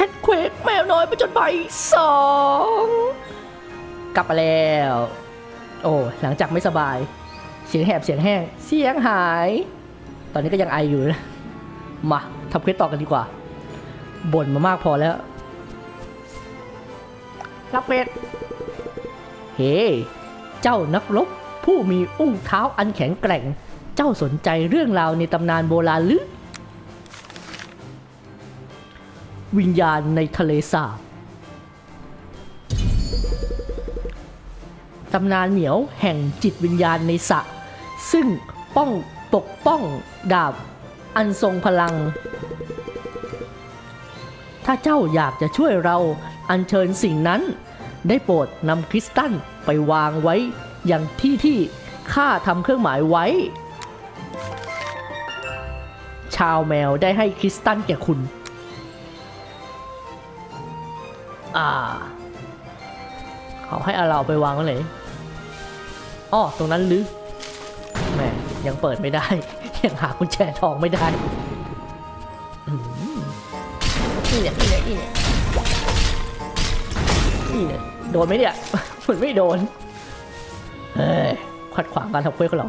คทเควกแมวน้อยประจนภัยสองกลับมาแล้ว โอ้หลังจากไม่สบาย เสียงแหบเสียงแห้ง เสียงหาย ตอนนี้ก็ยังไออยู่นะ มาทำเควสต่อกันดีกว่าบ่นมามากพอแล้ว รับเควสเฮ้เจ้านักรบผู้มีอุ้งเท้าอันแข็งแกร่ง เจ้าสนใจเรื่องราวในตำนานโบราณหรือ วิญญาณในทะเลสาบตำนานเหนียวแห่งจิตวิญญาณในสระซึ่งป้องปกป้องดาบ อันทรงพลัง ถ้าเจ้าอยากจะช่วยเราอัญเชิญสิ่งนั้น ได้โปรดนำคริสตัลไปวางไว้ อย่างที่ที่ข้าทำเครื่องหมายไว้ ชาวแมวได้ให้คริสตัลแก่คุณ อ่า เขาให้อาเราไปวางไว้ไหนอ้อตรงนั้นหรือแหมยังเปิดไม่ได้ ยังหากุญแจทองไม่ได้อืมนี่เนี่ยนี่เนี่ยนี่เนี่ยนี่เนี่ยโดนไหมเนี่ยเหมือนไม่โดนเฮ้ยขัดขวางการทำเควสของเรา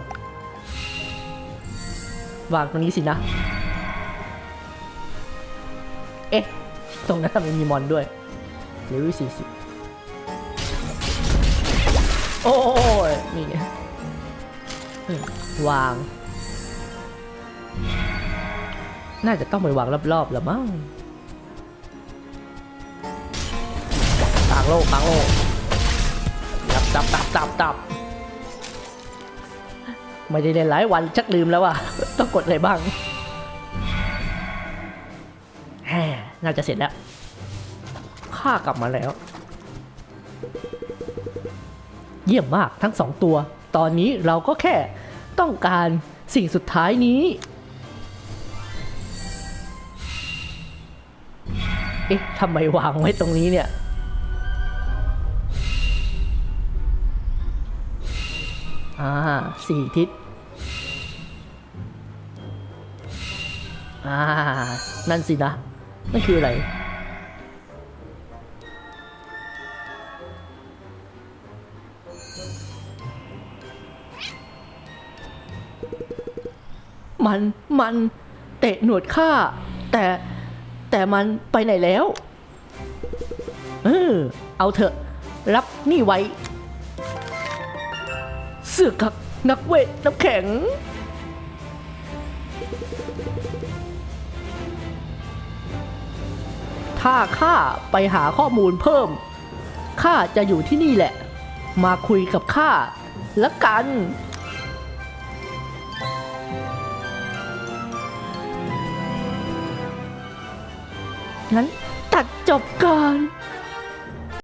วางตรงนี้สินะ เอ๊ะ ตรงนั้นทำไมมีมอนด้วย เลเวลสี่สิบโอ้ยนี่ไงวาง น่าจะต้องไปวางรอบๆแล้วมั้งกลางโลกกลางโลกตับตับตับตับตับไม่ได้เล่นหลายวันชักลืมแล้วว่าต้องกดอะไรบ้างแหมน่าจะเสร็จแล้ว ข้ากลับมาแล้ว เยี่ยมมากทั้งสองตัว ตอนนี้เราก็แค่ต้องการสิ่งสุดท้ายนี้ เอ๊ะทำไมวางไว้ตรงนี้เนี่ยอ่าสี่ทิศอ่า นั่นสินะ นั่นคืออะไร มันมันเตะหนวดข้าแต่แต่มันไปไหนแล้ว เออ เอาเถอะ รับนี่ไว้ เสือกกับนักเวทน้ำแข็ง ถ้าข้าไปหาข้อมูลเพิ่ม ข้าจะอยู่ที่นี่แหละ มาคุยกับข้าละกัน งั้นตัดจบก่อน